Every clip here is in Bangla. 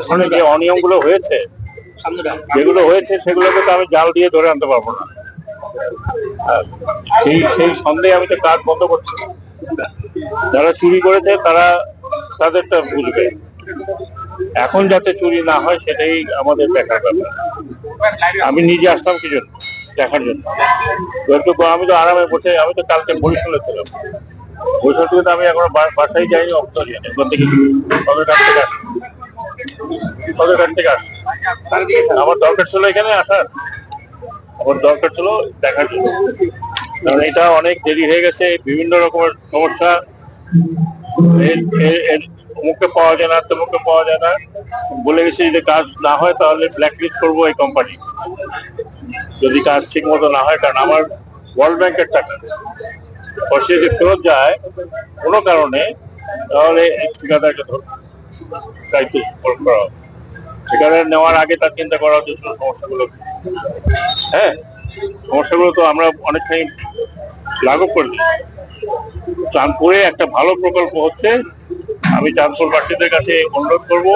ওখানে যে অনিয়মগুলো হয়েছে, যেগুলো হয়েছে সেগুলোকে তো আমি জাল দিয়ে ধরে আনতে পারব না। সেই সেই সন্দেহে আমি তো কাজ বন্ধ করছি। যারা চুরি করেছে তারা, তাদেরটা বুঝবে। এখন যাতে চুরি না হয় সেটাই আমাদের দেখার ব্যাপার। আমি নিজে আসতাম কি জন্য? দেখার জন্য। আমি তো আরামে বসে, আমি তো কালকে বরিশালে ছিলাম। থেকে তো আমি এখন বাসায় যাইনি যাইনি। ওখান থেকে সদরঘাট থেকে আসি সদরঘাট থেকে আসি আমার দরকার ছিল এখানে আসার। আমার দরকার ছিল দেখার জন্য। কারণ এটা অনেক দেরি হয়ে গেছে, বিভিন্ন রকমের সমস্যা। মুখে পাওয়া যায় না মুখে পাওয়া যায় না। বলে গেছে যদি কাজ না হয় তাহলে ব্ল্যাকলিস্ট করব এই কোম্পানি যদি কাজ ঠিক মতো না হয়, কারণ আমার ওয়ার্ল্ড ব্যাংকের টাকা। সে যদি ফেরত যায়, কোনো কারণে তাহলে ঠিকাদারকে দায়িত্ব করা হবে। ঠিকাদার নেওয়ার আগে তার চিন্তা করা উচিত সমস্যাগুলো হ্যাঁ সমস্যাগুলো তো আমরা অনেকখানি লাঘব করে দিই চাঁদপুরে একটা ভালো প্রকল্প হচ্ছে। আমি চাঁদপুরবাসীদের কাছে অনুরোধ করব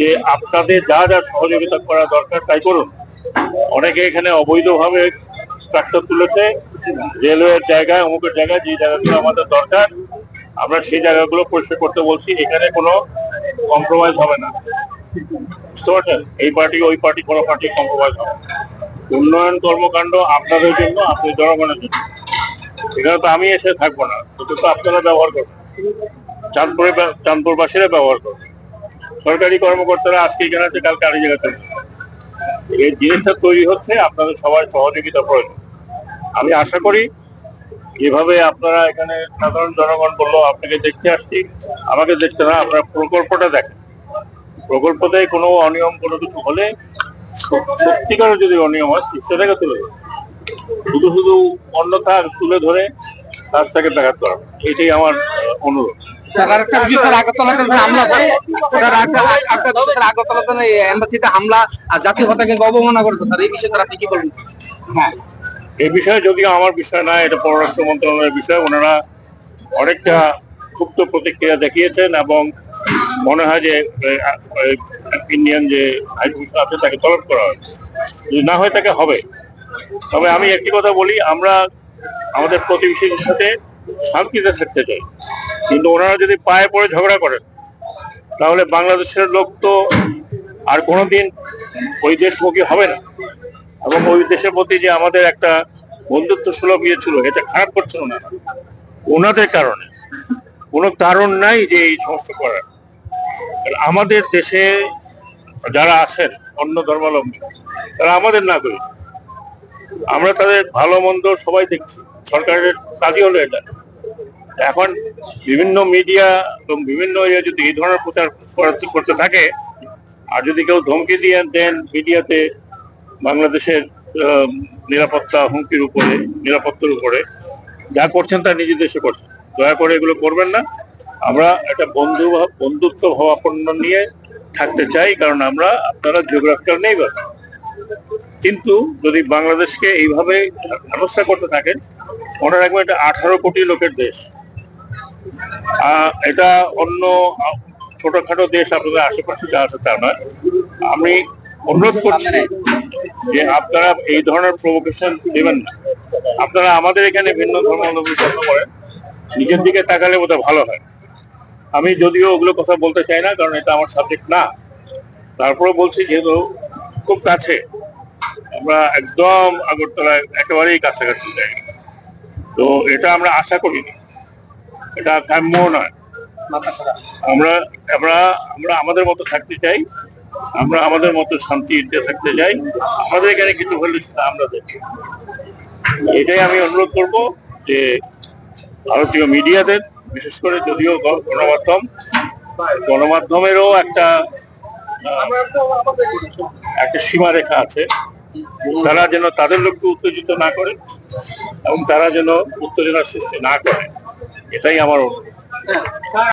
যে আপনাদের যা যা সহযোগিতা করা দরকার তাই করুন। অনেকে এখানে অবৈধভাবে ট্রাক্টর তুলেছে। রেলওয়ের জায়গায়, অমুকের জায়গায় যে জায়গাগুলো আমাদের দরকার, আমরা সেই জায়গাগুলো পরিষ্কার করতে বলছি, এখানে কোনো কম্প্রোমাইজ হবে না। বুঝতে পারছেন? এই পার্টি, ওই পার্টি, কোনো পার্টি কম্প্রোমাইজ হবে না। উন্নয়ন কর্মকাণ্ড আপনাদের জন্য, আপনাদের জনগণের জন্য। এখানে তো আমি এসে থাকব না এটা তো আপনারা ব্যবহার করবেন। চাঁদপুরে চাঁদপুরবাসীরা ব্যবহার করবে সরকারি কর্মকর্তারা আজকে এখানে আছে, কালকে আরেক জায়গাতে। এই জিনিসটা তৈরি হচ্ছে, আপনাদের সবার সহযোগিতা প্রয়োজন। আমি আশা করি এভাবে আপনারা এখানে সাধারণ জনগণ বলল আপনাকে দেখতে আসছি। আমাকে দেখতে না আপনারা প্রকল্পটা দেখেন। প্রকল্পতে কোনো অনিয়ম কোনো কিছু হলে সত- সত্যিকারের যদি অনিয়ম হয় সেটাকে তুলে ধরুন। শুধু শুধু অন্যথা তুলে ধরে রাস্তাকে ব্যাঘাত করা এটাই আমার অনুরোধ। জাতীয় পতাকাকে অবমাননা করেছে স্যার এই বিষয়ে তারা আপনি কি বলবেন? হ্যাঁ। এই বিষয়ে যদিও আমার বিষয় না, এটা পররাষ্ট্র মন্ত্রণালয়ের বিষয়, ওনারা অনেকটা ক্ষুব্ধ প্রতিক্রিয়া দেখিয়েছেন এবং মনে হয় যে ইন্ডিয়ান যে হাইকমিশন আছে, তাকে তলব করা হয় যদি না হয় তাকে হবে। তবে আমি একটি কথা বলি, আমরা আমাদের প্রতিবেশীদের সাথে শান্তিতে থাকতে চাই। কিন্তু ওনারা যদি পায়ে পড়ে ঝগড়া করেন, তাহলে বাংলাদেশের লোক তো আর কোনোদিন ওই দেশমুখী হবে না। এবং ওই দেশের প্রতি যে আমাদের একটা বন্ধুত্ব সুলভ ইয়ে ছিল, এটা খারাপ করছিল না। ওনাদের কারণে। কোনো কারণ নাই যে এই সমস্ত করার। আমাদের দেশে যারা আছেন, অন্য ধর্মাবলম্বী, তারা আমাদের নাগরিক। আমরা তাদের ভালো, মন্দ সবাই দেখছি। সরকারের কাজই হলো এটা। এখন বিভিন্ন মিডিয়া এবং বিভিন্ন ইয়ে যদি এই ধরনের প্রচার করতে থাকে, আর যদি কেউ ধমকি দিয়ে দেন মিডিয়াতে বাংলাদেশের নিরাপত্তা হুমকির উপরে, নিরাপত্তার উপরে যা করছেন তা নিজের দেশে করছেন। দয়া করে এগুলো করবেন না। আমরা একটা বন্ধু বন্ধুত্ব ভাবাপন্ন নিয়ে থাকতে চাই, কারণ আমরা আপনারা জিওগ্রাফিক্যাল নেই বা। কিন্তু যদি বাংলাদেশকে এইভাবে ব্যবস্থা করতে থাকেন, মনে রাখবেন এটা আঠারো কোটি লোকের দেশ। এটা অন্য ছোটখাটো দেশ আপনাদের আশেপাশে যা আছে তা নয়। আমি অনুরোধ করছি যে আপনারা এই ধরনের প্রভোকেশন দেবেন না। আপনারা আমাদের এখানে ভিন্ন ধর্মাবলম্বী পছন্দ করেন। নিজের দিকে তাকালে বোধহয় ভালো হয়। আমি যদিও ওগুলো কথা বলতে চাই না, কারণ এটা আমার সাবজেক্ট না। তারপরে বলছি, যেহেতু খুব কাছে, আমরা একদম আগরতলায় একেবারেই কাছাকাছি যাই। তো এটা আমরা আশা করিনি। এটা কাম্য নয়। আমরা আমরা আমরা আমাদের মতো থাকতে চাই। আমরা আমাদের মতো শান্তিতে থাকতে যাই আমাদের এখানে কিছু হলে সেটা আমরা দেখি। এটাই আমি অনুরোধ করব যে ভারতীয় মিডিয়াদের, বিশেষ করে যদিও গণমাধ্যম, গণমাধ্যমেরও একটা একটা সীমারেখা আছে। তারা যেন তাদের লোককে উত্তেজিত না করে এবং তারা যেন উত্তেজনার সৃষ্টি না করে। এটাই আমার অনুরোধ।